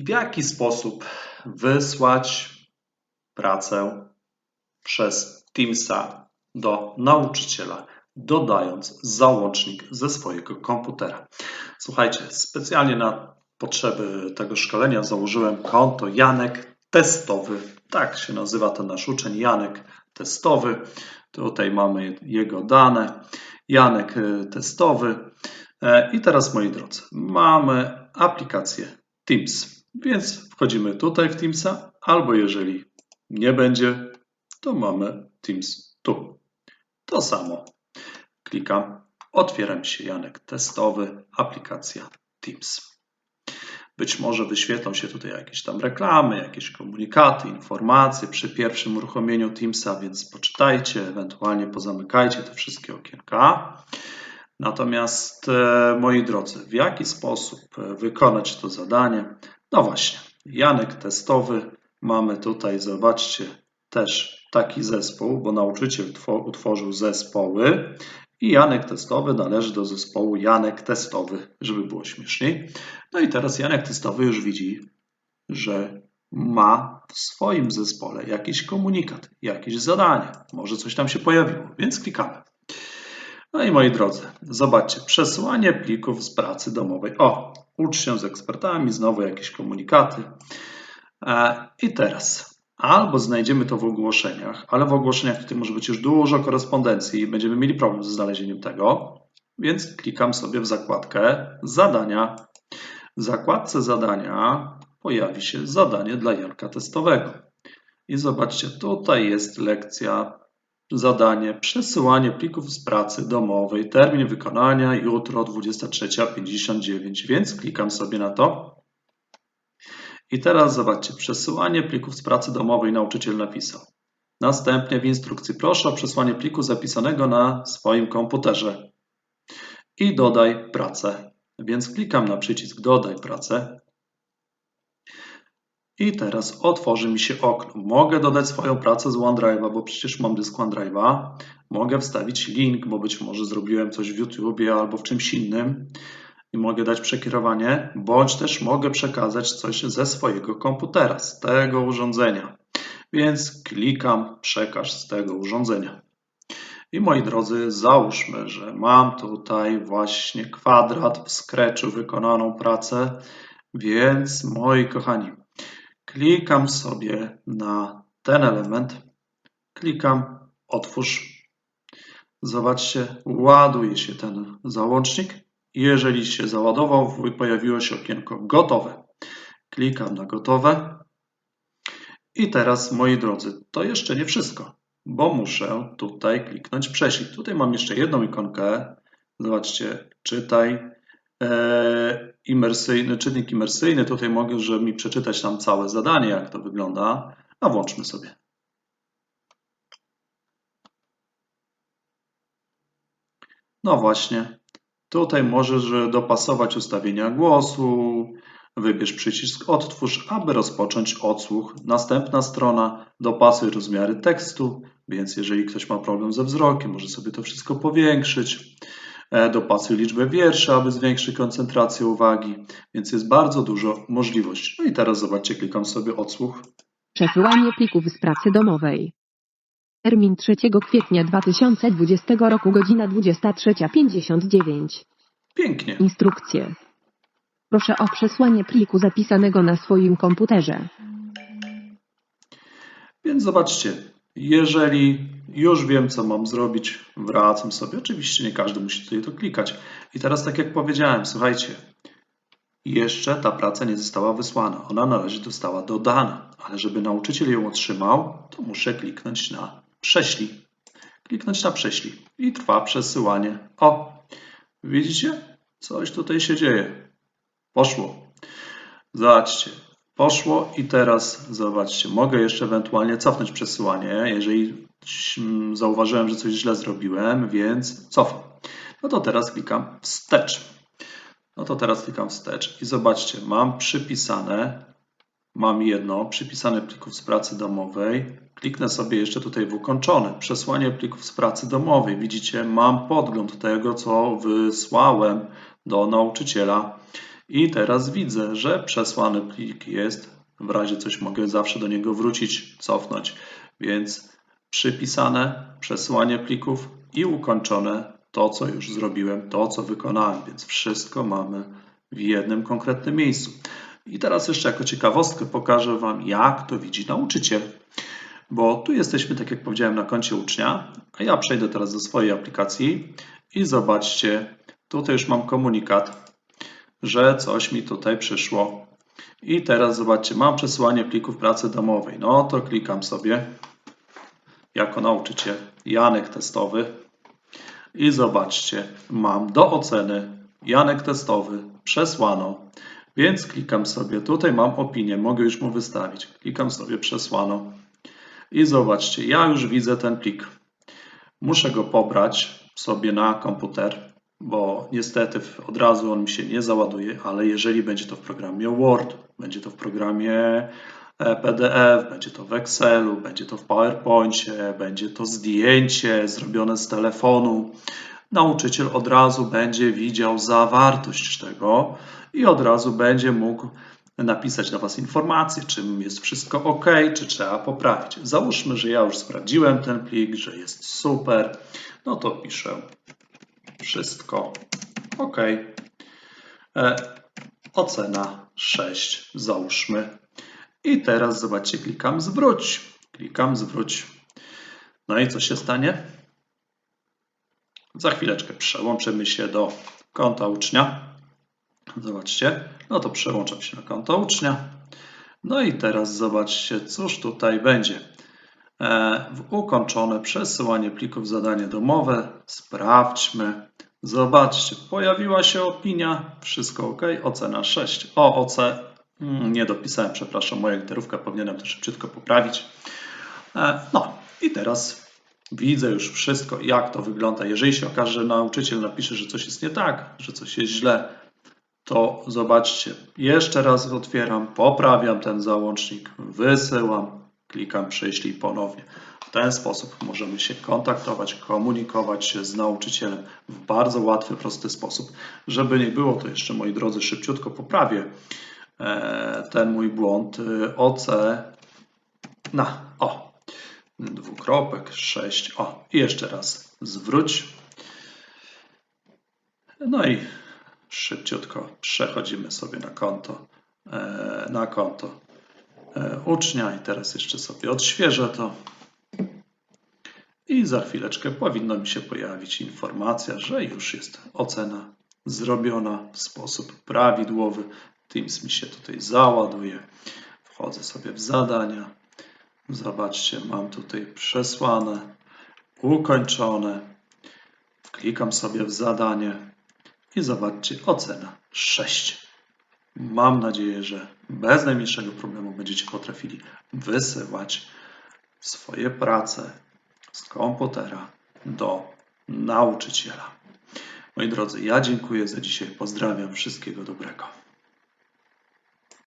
w jaki sposób wysłać pracę przez Teamsa do nauczyciela, dodając załącznik ze swojego komputera. Słuchajcie, specjalnie na potrzeby tego szkolenia założyłem konto Janek Testowy. Tak się nazywa ten nasz uczeń, Janek Testowy. Tutaj mamy jego dane. Janek Testowy. E, I teraz, moi drodzy, mamy aplikację Teams, więc wchodzimy tutaj w Teamsa, albo jeżeli nie będzie, to mamy Teams tu. To samo. Klikam, otwiera mi się Janek testowy, aplikacja Teams. Być może wyświetlą się tutaj jakieś tam reklamy, jakieś komunikaty, informacje przy pierwszym uruchomieniu Teamsa, więc poczytajcie, ewentualnie pozamykajcie te wszystkie okienka. Natomiast, e, moi drodzy, w jaki sposób e, wykonać to zadanie? No właśnie, Janek testowy. Mamy tutaj, zobaczcie, też taki zespół, bo nauczyciel utworzył zespoły i Janek testowy należy do zespołu Janek testowy, żeby było śmieszniej. No i teraz Janek testowy już widzi, że ma w swoim zespole jakiś komunikat, jakieś zadanie. Może coś tam się pojawiło, więc klikamy. No i moi drodzy, zobaczcie, przesyłanie plików z pracy domowej. O, ucz się z ekspertami, znowu jakieś komunikaty. E, I teraz albo znajdziemy to w ogłoszeniach, ale w ogłoszeniach tutaj może być już dużo korespondencji i będziemy mieli problem ze znalezieniem tego, więc klikam sobie w zakładkę zadania. W zakładce zadania pojawi się zadanie dla Janka testowego. I zobaczcie, tutaj jest lekcja zadanie przesyłanie plików z pracy domowej. Termin wykonania jutro 23.59, więc klikam sobie na to. I teraz zobaczcie, przesyłanie plików z pracy domowej nauczyciel napisał. Następnie w instrukcji proszę o przesłanie pliku zapisanego na swoim komputerze i dodaj pracę. Więc klikam na przycisk dodaj pracę i teraz otworzy mi się okno. Mogę dodać swoją pracę z OneDrive'a, bo przecież mam dysk OneDrive'a. Mogę wstawić link, bo być może zrobiłem coś w YouTubie albo w czymś innym i mogę dać przekierowanie, bądź też mogę przekazać coś ze swojego komputera, z tego urządzenia. Więc klikam przekaż z tego urządzenia. I moi drodzy, załóżmy, że mam tutaj właśnie kwadrat w Scratchu wykonaną pracę, więc moi kochani, klikam sobie na ten element, klikam otwórz. Zobaczcie, ładuje się ten załącznik jeżeli się załadował, pojawiło się okienko gotowe. Klikam na gotowe. I teraz, moi drodzy, to jeszcze nie wszystko, bo muszę tutaj kliknąć prześlij. Tutaj mam jeszcze jedną ikonkę. Zobaczcie, czytaj. E, imersyjny, czytnik imersyjny. Tutaj mogę, żeby mi przeczytać tam całe zadanie, jak to wygląda. A włączmy sobie. No właśnie, Tutaj możesz dopasować ustawienia głosu, wybierz przycisk Odtwórz, aby rozpocząć odsłuch. Następna strona, dopasuj rozmiary tekstu, więc jeżeli ktoś ma problem ze wzrokiem, może sobie to wszystko powiększyć. E, dopasuj liczbę wierszy, aby zwiększyć koncentrację uwagi, więc jest bardzo dużo możliwości. No i teraz zobaczcie, klikam sobie odsłuch. Przesyłanie plików z pracy domowej. Termin 3 kwietnia 2020 roku godzina 23.59. Pięknie. Instrukcje. Proszę o przesłanie pliku zapisanego na swoim komputerze. Więc zobaczcie, jeżeli już wiem, co mam zrobić, wracam sobie. Oczywiście nie każdy musi tutaj to klikać. I teraz, tak jak powiedziałem, słuchajcie, jeszcze ta praca nie została wysłana. Ona na razie została dodana, ale żeby nauczyciel ją otrzymał, to muszę kliknąć na prześlij. Kliknąć na prześlij i trwa przesyłanie. O, widzicie? Coś tutaj się dzieje. Poszło. Zobaczcie. Poszło i teraz zobaczcie, mogę jeszcze ewentualnie cofnąć przesyłanie, jeżeli zauważyłem, że coś źle zrobiłem, więc cofam. No to teraz klikam wstecz. No to teraz klikam wstecz i zobaczcie, mam przypisane, mam jedno, przypisane plików z pracy domowej, Kliknę sobie jeszcze tutaj w ukończone, przesłanie plików z pracy domowej. Widzicie, mam podgląd tego, co wysłałem do nauczyciela I teraz widzę, że przesłany plik jest. W razie coś mogę zawsze do niego wrócić, cofnąć. Więc przypisane przesłanie plików i ukończone to, co już zrobiłem, to, co wykonałem. Więc wszystko mamy w jednym konkretnym miejscu. I teraz jeszcze jako ciekawostkę pokażę Wam, jak to widzi nauczyciel. Bo tu jesteśmy, tak jak powiedziałem, na koncie ucznia, a ja przejdę teraz do swojej aplikacji i zobaczcie, tutaj już mam komunikat, że coś mi tutaj przyszło. I teraz zobaczcie, mam przesyłanie plików pracy domowej. No to klikam sobie jako nauczyciel Janek testowy i zobaczcie, mam do oceny Janek testowy przesłano. Więc klikam sobie, tutaj mam opinię, mogę już mu wystawić. Klikam sobie przesłano i zobaczcie, ja już widzę ten plik. Muszę go pobrać sobie na komputer, bo niestety od razu on mi się nie załaduje, ale jeżeli będzie to w programie Word, będzie to w programie e, PDF, będzie to w Excelu, będzie to w PowerPoincie, będzie to zdjęcie zrobione z telefonu, nauczyciel od razu będzie widział zawartość tego i od razu będzie mógł napisać dla Was informację, czy jest wszystko ok, czy trzeba poprawić. Załóżmy, że ja już sprawdziłem ten plik, że jest super, no to piszę wszystko ok. E, ocena 6, załóżmy. I teraz zobaczcie, klikam zwróć. Klikam zwróć. No i co się stanie? Za chwileczkę przełączymy się do konta ucznia. Zobaczcie, no to przełączam się na konto ucznia. No i teraz zobaczcie, cóż tutaj będzie. E, ukończone przesyłanie plików zadanie domowe. Sprawdźmy. Zobaczcie, pojawiła się opinia. Wszystko ok. Ocena 6. O, OC mm, nie dopisałem, przepraszam, moja literówka powinienem to szybciutko poprawić. E, no i teraz widzę już wszystko, jak to wygląda. Jeżeli się okaże, że nauczyciel napisze, że coś jest nie tak, że coś jest źle, to zobaczcie, jeszcze raz otwieram, poprawiam ten załącznik, wysyłam, klikam przyślij ponownie. W ten sposób możemy się kontaktować, komunikować się z nauczycielem w bardzo łatwy, prosty sposób. Żeby nie było, to jeszcze moi drodzy szybciutko poprawię e, ten mój błąd. E, OC na o dwukropek 6 o i jeszcze raz zwróć. No i szybciutko przechodzimy sobie na konto, e, na konto ucznia i teraz jeszcze sobie odświeżę to. I za chwileczkę powinno mi się pojawić informacja, że już jest ocena zrobiona w sposób prawidłowy. Teams mi się tutaj załaduje. Wchodzę sobie w zadania. Zobaczcie, mam tutaj przesłane, ukończone. Klikam sobie w zadanie i zobaczcie, ocena 6. Mam nadzieję, że bez najmniejszego problemu będziecie potrafili wysyłać swoje prace z komputera do nauczyciela. Moi drodzy, ja dziękuję za dzisiaj. Pozdrawiam. Wszystkiego dobrego.